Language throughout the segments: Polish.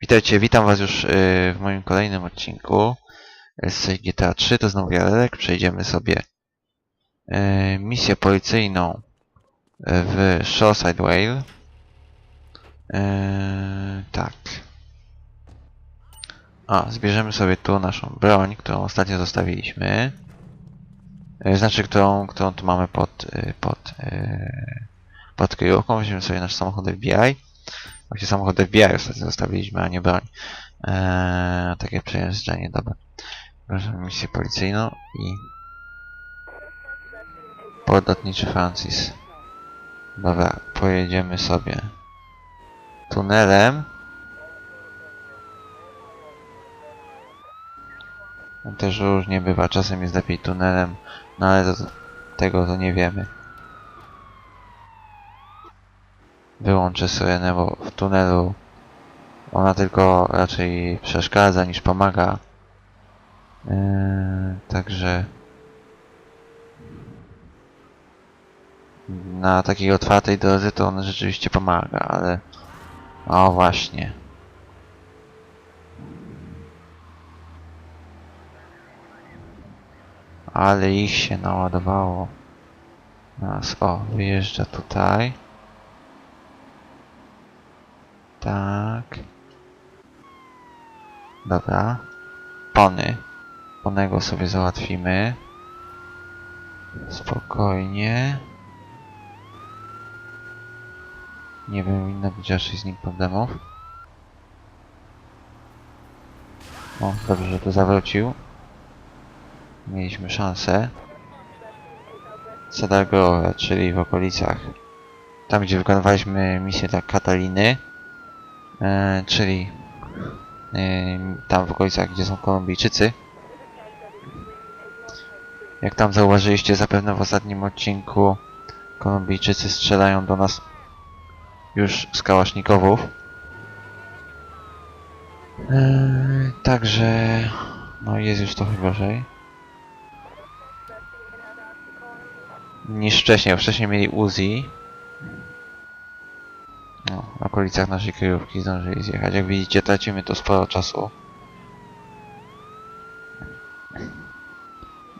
Witajcie, witam was już y, w moim kolejnym odcinku z GTA 3, to znowu Jarek. Przejdziemy sobie y, misję policyjną w Shoreside. Y, tak. A, zbierzemy sobie tu naszą broń, którą ostatnio zostawiliśmy. Y, Znaczy, którą, którą tu mamy pod, y, pod, y, pod kryjówką. Weźmiemy sobie nasz samochód FBI. Właśnie samochód FBI ostatnio zostawiliśmy, a nie broń. Eee, takie przejeżdżanie, dobra. Bierzemy misję policyjną i... Port lotniczy Francis. Dobra, pojedziemy sobie tunelem. Też różnie bywa, czasem jest lepiej tunelem, no ale to, tego to nie wiemy. Wyłączę syrenę, bo w tunelu ona tylko raczej przeszkadza niż pomaga. Yy, także na takiej otwartej drodze to ona rzeczywiście pomaga, ale o właśnie. Ale ich się naładowało. Nas, o, wyjeżdża tutaj. Tak. Dobra. Pony. Ponego sobie załatwimy. Spokojnie. Nie powinno być raczej z nim problemów. O, dobrze, że tu zawrócił. Mieliśmy szansę. Sadargora, czyli w okolicach. Tam, gdzie wykonywaliśmy misję dla Kataliny. E, czyli e, tam w okolicach, gdzie są Kolumbijczycy. Jak tam zauważyliście zapewne w ostatnim odcinku, Kolumbijczycy strzelają do nas już z kałasznikowów. E, także no jest już trochę gorzej. Niż wcześniej, wcześniej mieli Uzi, no, w okolicach naszej kryjówki zdążyli zjechać. Jak widzicie, tracimy tu sporo czasu.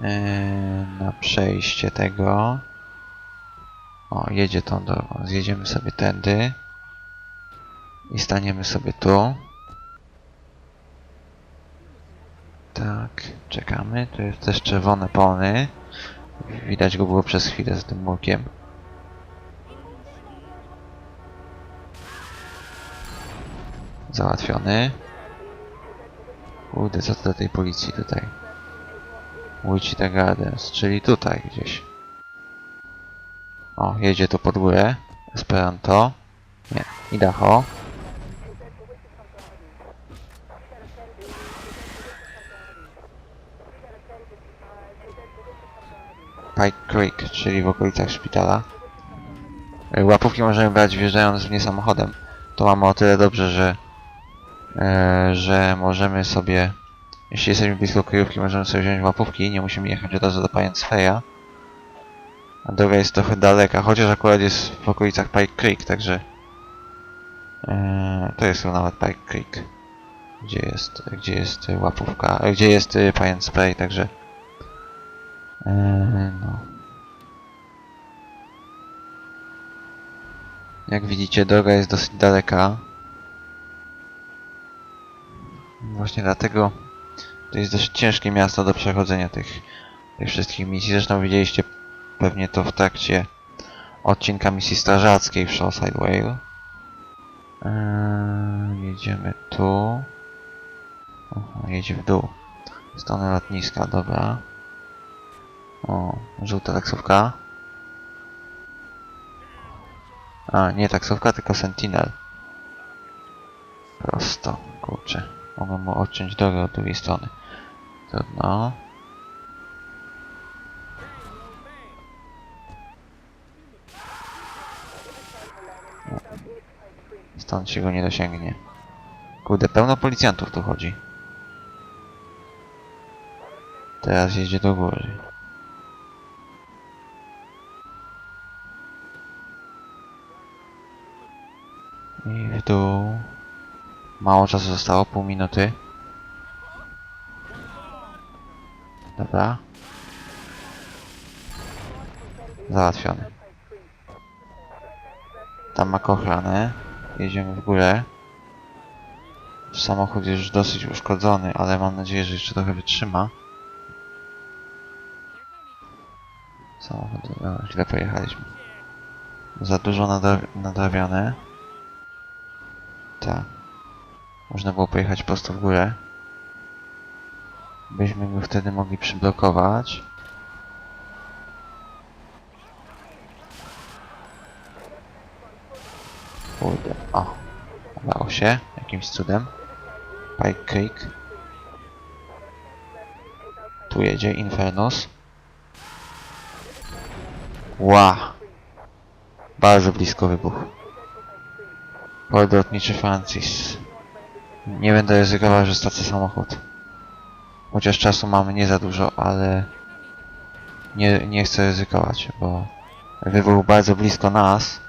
Yy, na przejście tego. O, jedzie tą drogą. Zjedziemy sobie tędy. I staniemy sobie tu. Tak, czekamy. Tu jest też czerwone pony. Widać go było przez chwilę z tym murkiem. Załatwiony. Kurde, co to do tej policji tutaj? Wichita Gardens, czyli tutaj gdzieś. O, jedzie tu pod górę. Esperanto. Nie, Idaho. Pike Creek, czyli w okolicach szpitala. Łapówki możemy brać wjeżdżając w nie samochodem. To mamy o tyle dobrze, że że możemy sobie jeśli jesteśmy blisko kryjówki możemy sobie wziąć łapówki nie musimy jechać od razu do Pającfeja a droga jest trochę daleka, chociaż akurat jest w okolicach Pike Creek, także e, to jest chyba nawet Pike Creek gdzie jest, gdzie jest łapówka, e, gdzie jest e, Pając Spray, także e, no. Jak widzicie droga jest dosyć daleka Właśnie dlatego to jest dość ciężkie miasto do przechodzenia tych, tych wszystkich misji. Zresztą widzieliście pewnie to w trakcie odcinka misji strażackiej w Shoreside Vale. Eee, jedziemy tu. Aha, jedzie w dół. Stronę lotniska, dobra. O, żółta taksówka. A, nie taksówka, tylko Sentinel. Prosto, kurczę. Mogę mu odciąć drogę od drugiej strony. Trudno. Stąd się go nie dosięgnie. Kurde, pełno policjantów tu chodzi. Teraz jedzie do góry. I w dół. Mało czasu zostało, pół minuty. Dobra. Załatwiony. Tam ma ochronę. Jedziemy w górę. Samochód jest już dosyć uszkodzony, ale mam nadzieję, że jeszcze trochę wytrzyma. Samochód... O, źle pojechaliśmy. Za dużo nadra- nadrabiane. Tak. Można było pojechać prosto w górę. Byśmy go wtedy mogli przyblokować. Kurde. O. Udało się. Jakimś cudem. Pike Creek. Tu jedzie Infernus. Ła. Bardzo blisko wybuch. Port lotniczy Francis. Nie będę ryzykował, że stracę samochód. Chociaż czasu mamy nie za dużo, ale nie, nie chcę ryzykować, bo wybuch bardzo blisko nas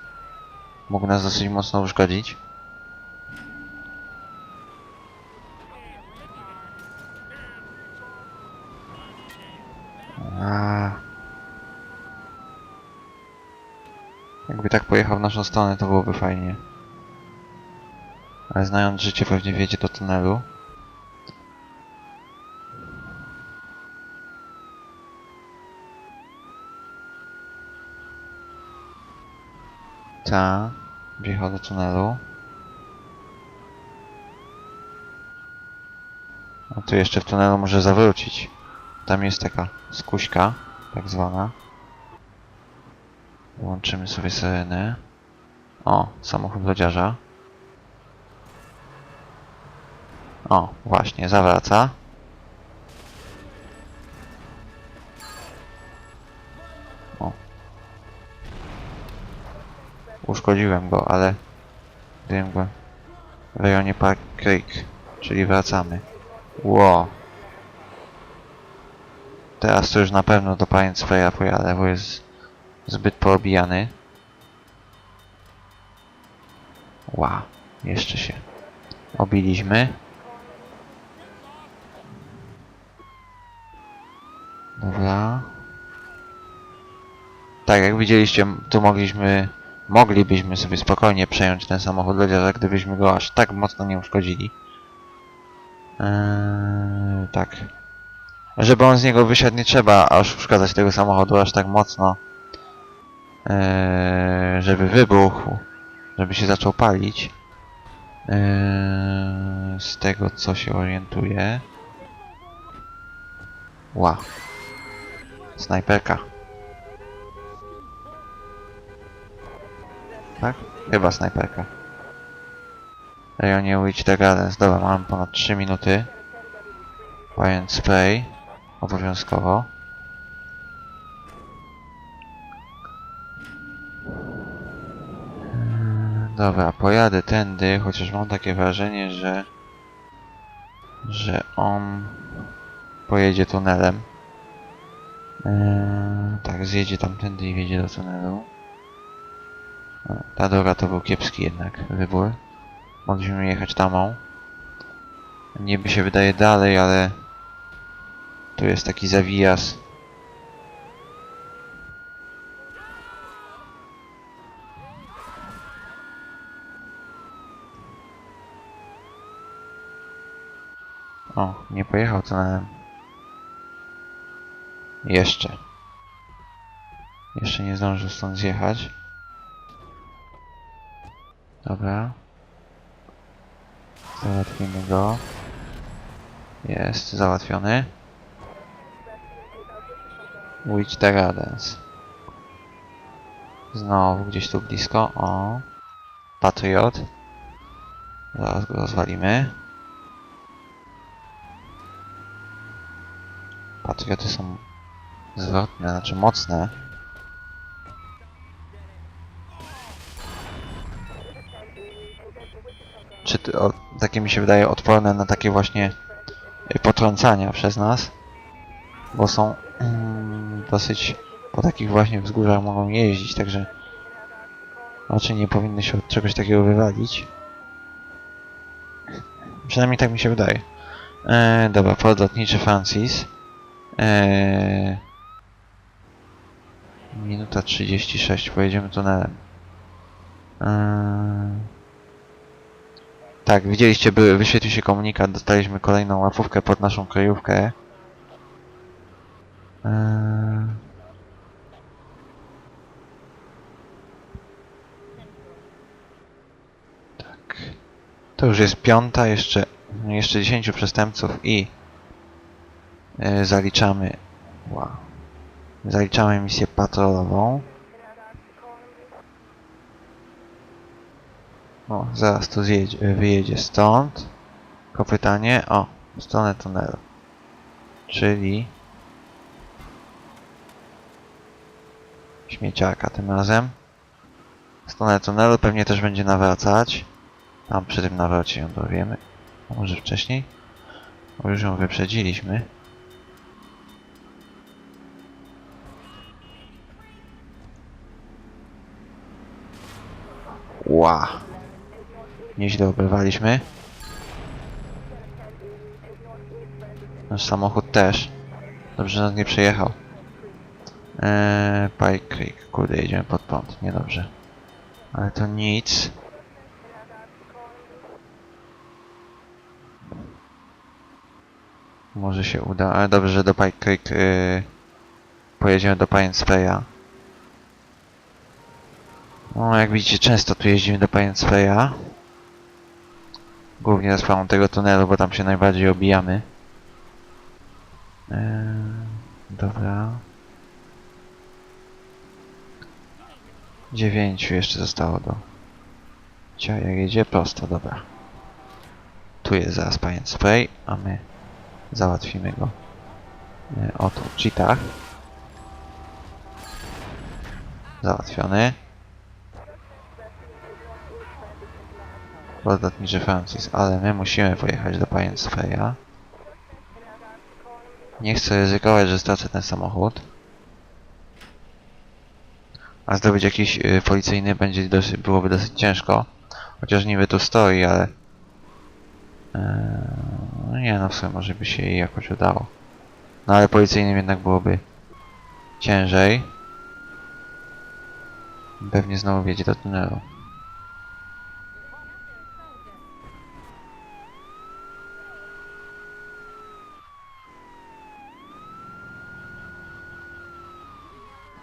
mógł nas dosyć mocno uszkodzić. A. Jakby tak pojechał w naszą stronę, to byłoby fajnie. Ale znając życie, pewnie wjedzie do tunelu. Ta, wjechał do tunelu. A tu jeszcze w tunelu może zawrócić. Tam jest taka skuśka, tak zwana. Włączymy sobie syrenę. O, samochód lodziarza. O, właśnie, zawraca. O. Uszkodziłem go, ale gdybym go w rejonie Park Creek, czyli wracamy. Ło. Teraz to już na pewno do Pine Spraya pojadę, bo jest zbyt poobijany. Ła, jeszcze się obiliśmy. Dobra. Tak, jak widzieliście, tu mogliśmy, moglibyśmy sobie spokojnie przejąć ten samochód lodziarza, gdybyśmy go aż tak mocno nie uszkodzili. Eee, tak. Żeby on z niego wysiadł, nie trzeba aż uszkadzać tego samochodu aż tak mocno. Eee, żeby wybuchł, żeby się zaczął palić. Eee, z tego co się orientuję. Ła. Snajperka. Tak? Chyba snajperka. Rejonie Witch the Gardens. Dobra, mamy ponad 3 minuty. Pając spray. Obowiązkowo. Dobra, pojadę tędy, chociaż mam takie wrażenie, że... że on pojedzie tunelem. Eee, tak, zjedzie tamtędy i wjedzie do tunelu. Ta droga to był kiepski jednak wybór. Mogliśmy jechać tamą. Niby się wydaje dalej, ale... Tu jest taki zawijas. O, nie pojechał tunelem. Jeszcze. Jeszcze nie zdążył stąd zjechać. Dobra. Załatwimy go. Jest załatwiony. Witch the Gardens. Znowu gdzieś tu blisko. O. Patriot. Zaraz go rozwalimy. Patrioty są zwrotne, znaczy mocne. Czy ty- o, takie mi się wydaje odporne na takie właśnie y, potrącania przez nas. Bo są mm, dosyć po takich właśnie wzgórzach mogą jeździć, także raczej nie powinny się od czegoś takiego wywalić. Przynajmniej tak mi się wydaje. E, dobra, port lotniczy Francis. E, minuta 36, pojedziemy tunelem. E, tak, widzieliście, by, wyświetlił się komunikat, dostaliśmy kolejną łapówkę pod naszą kryjówkę. E, tak. To już jest piąta, jeszcze, jeszcze 10 przestępców i e, zaliczamy. Wow. Zaliczamy misję patrolową. O, zaraz tu zjedzie, wyjedzie stąd. Tylko pytanie, o, w stronę tunelu. Czyli śmieciarka tym razem. W stronę tunelu pewnie też będzie nawracać. Tam przy tym nawrocie ją dowiemy. A może wcześniej? Bo już ją wyprzedziliśmy. Ła. Nieźle obrywaliśmy. Nasz samochód też. Dobrze, nas nie przejechał. Eee, Pike Creek. Kurde, jedziemy pod prąd. Niedobrze. Ale to nic. Może się uda. Ale dobrze, że do Pike Creek yy, pojedziemy do Pine Spraya. No, jak widzicie, często tu jeździmy do Spraya. Głównie za sprawą tego tunelu, bo tam się najbardziej obijamy. Eee, dobra. Dziewięciu jeszcze zostało do... Cia, jak jedzie prosto, dobra. Tu jest zaraz Spray, a my załatwimy go. E, o tu. Załatwiony. Lotniczy Francis, ale my musimy pojechać do Spraya. Nie chcę ryzykować, że stracę ten samochód. A zdobyć jakiś y, policyjny będzie dosyć, byłoby dosyć ciężko. Chociaż niby tu stoi, ale... No nie no, w sumie może by się jej jakoś udało. No ale policyjnym jednak byłoby ciężej. Pewnie znowu wjedzie do tunelu.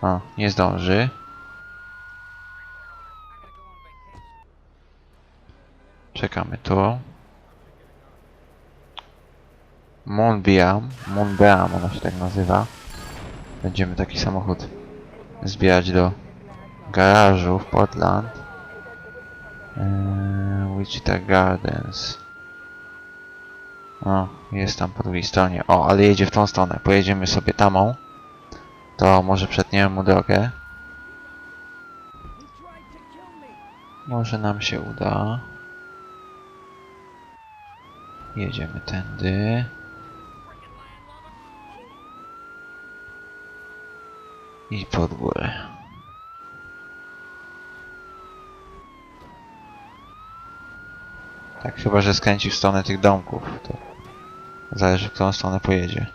O, nie zdąży. Czekamy tu. Monbiam, Monbeam ona się tak nazywa. Będziemy taki samochód zbierać do garażu w Portland. Eee, Wichita Gardens. O, jest tam po drugiej stronie. O, ale jedzie w tą stronę. Pojedziemy sobie tamą. To może przetniemy mu drogę. Może nam się uda. Jedziemy tędy. I pod górę. Tak, chyba że skręci w stronę tych domków. To zależy w którą stronę pojedzie.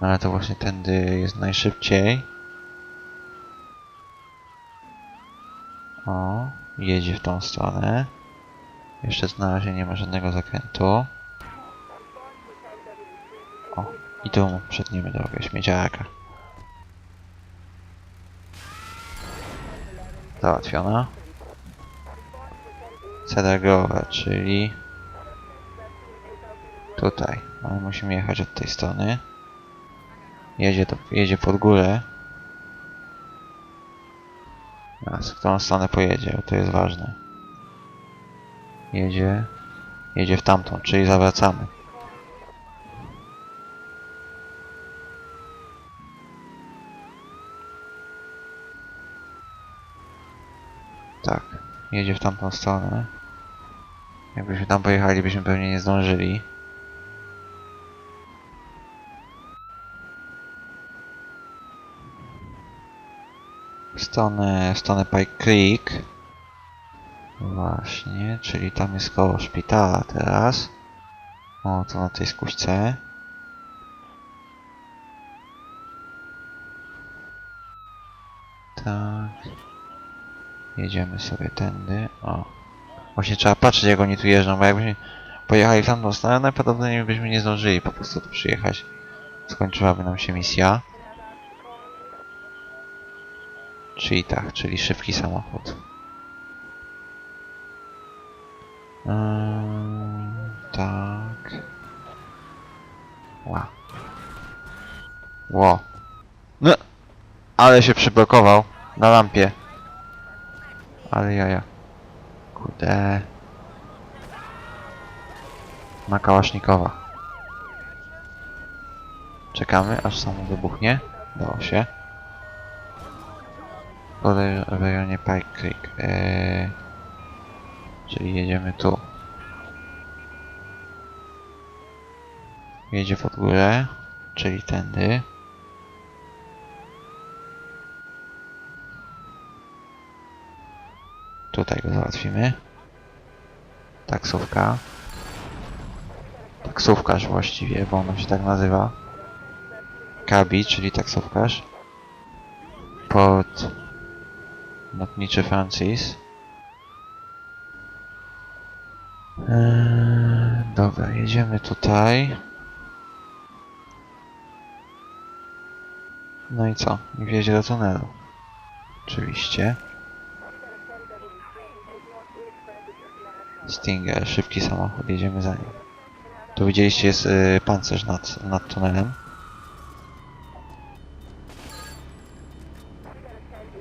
No ale to właśnie tędy jest najszybciej. O, jedzie w tą stronę. Jeszcze na razie nie ma żadnego zakrętu. O, i tu mu przetniemy drogę śmieciaraka. Załatwiona. Cedar Grove, czyli tutaj. Ale musimy jechać od tej strony. Jedzie, do, jedzie pod górę. Teraz w którą stronę pojedzie, bo to jest ważne. Jedzie. Jedzie w tamtą, czyli zawracamy. Tak, jedzie w tamtą stronę. Jakbyśmy tam pojechali, byśmy pewnie nie zdążyli. Stronę, Pike Creek. Właśnie, czyli tam jest koło szpitala teraz. O, to na tej skuśce. Tak. Jedziemy sobie tędy. O. Właśnie trzeba patrzeć jak oni tu jeżdżą, bo jakbyśmy pojechali w tamtą stronę, najprawdopodobniej byśmy nie zdążyli po prostu tu przyjechać. Skończyłaby nam się misja. Czyli tak, czyli szybki samochód. Eee, tak. Ła. Ło. No. Ale się przyblokował na lampie. Ale jaja. Kurde. Ma kałasznikowa. Czekamy aż samo wybuchnie. Dało się. W rejonie Pike Creek. Eee, czyli jedziemy tu. Jedzie pod górę, czyli tędy. Tutaj go załatwimy. Taksówka. Taksówkarz właściwie, bo ono się tak nazywa. Kabi, czyli taksówkarz. Port lotniczy Francis. Eee, dobra, jedziemy tutaj. No i co? I wjedzie do tunelu. Oczywiście. Stinger, szybki samochód, jedziemy za nim. Tu widzieliście jest y, pancerz nad, nad tunelem.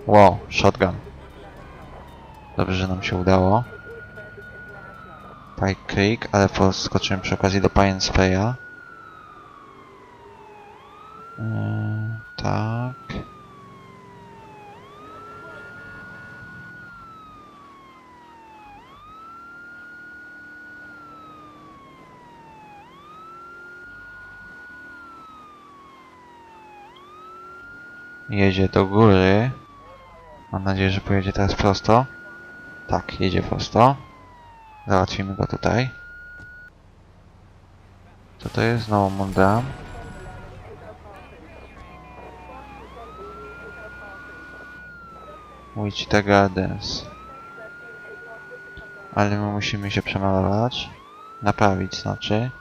Wow, shotgun. Dobrze, że nam się udało. Pike Creek, ale poskoczyłem przy okazji do Pine Spraya. Yy, tak. Jedzie do góry. Mam nadzieję, że pojedzie teraz prosto. Tak, jedzie prosto. Załatwimy go tutaj. Co to jest? Znowu Mondam. Wichita Gardens. Ale my musimy się przemalować. Naprawić znaczy.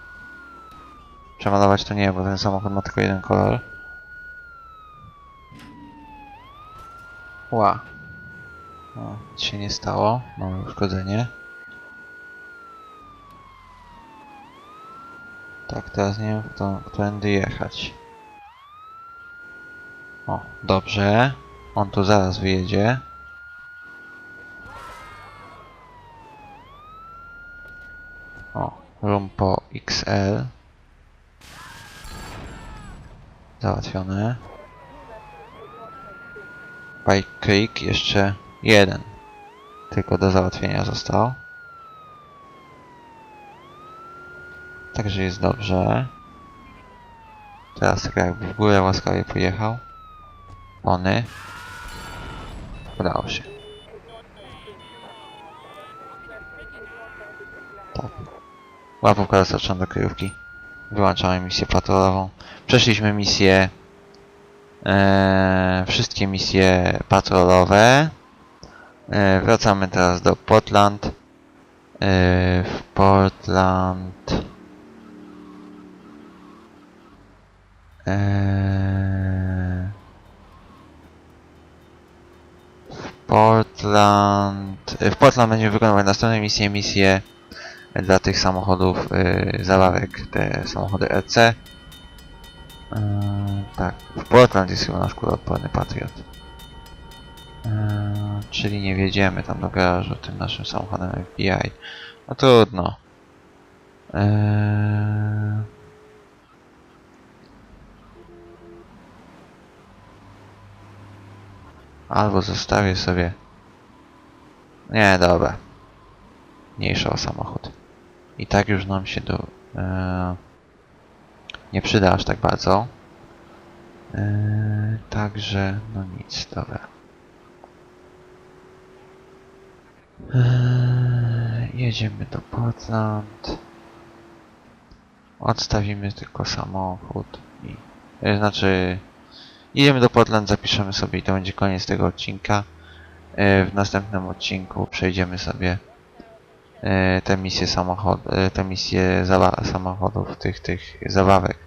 Przemalować to nie, bo ten samochód ma tylko jeden kolor. Ła. O, nic się nie stało. Mamy uszkodzenie. Tak, teraz nie wiem, kto, którędy jechać. O, dobrze. On tu zaraz wyjedzie. O, Rumpo XL. Załatwione. Pike Creek jeszcze jeden. Tylko do załatwienia został. Także jest dobrze. Teraz tylko jakby w górę łaskawie pojechał. Ony. Udało się. Tak. Łapówka dostarczona do kryjówki. Wyłączamy misję patrolową. Przeszliśmy misję e, wszystkie misje patrolowe. E, wracamy teraz do Portland. E, w Portland. W Portland. W Portland będziemy wykonywać następne misje, misje dla tych samochodów y, zabawek, te samochody RC. Yy, tak, w Portland jest chyba nasz kuloodporny Patriot. Yy, czyli nie wjedziemy tam do garażu tym naszym samochodem FBI. No trudno. Yy... Albo zostawię sobie... Nie, dobra. Mniejsza o samochód. I tak już nam się do... E, nie przyda aż tak bardzo. E, także, no nic, dobra. E, jedziemy do Portland. Odstawimy tylko samochód i... e, Znaczy... Idziemy do Portland, zapiszemy sobie i to będzie koniec tego odcinka. W następnym odcinku przejdziemy sobie te misje samochod, e, te misje samochodów, tych, tych zabawek,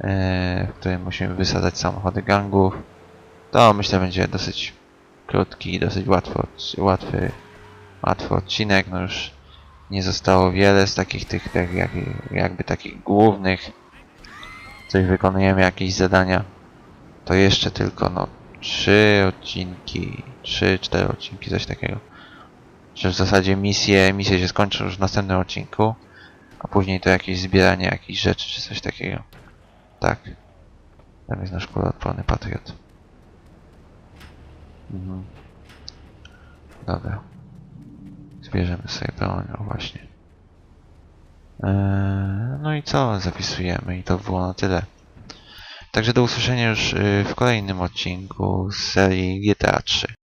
e, w których musimy wysadzać samochody gangów. To myślę będzie dosyć krótki dosyć łatwo, łatwy, łatwy odcinek. No już nie zostało wiele z takich tych, tak jak, jakby takich głównych, których wykonujemy jakieś zadania. To jeszcze tylko no trzy odcinki, trzy, cztery odcinki, coś takiego. Że w zasadzie misje, misje się skończą już w następnym odcinku, a później to jakieś zbieranie jakichś rzeczy czy coś takiego. Tak. Tam jest nasz kuloodporny patriot. Mhm. Dobra. Zbierzemy sobie broń, o właśnie. Eee, no i co? Zapisujemy i to było na tyle. Także do usłyszenia już y, w kolejnym odcinku z serii GTA 3.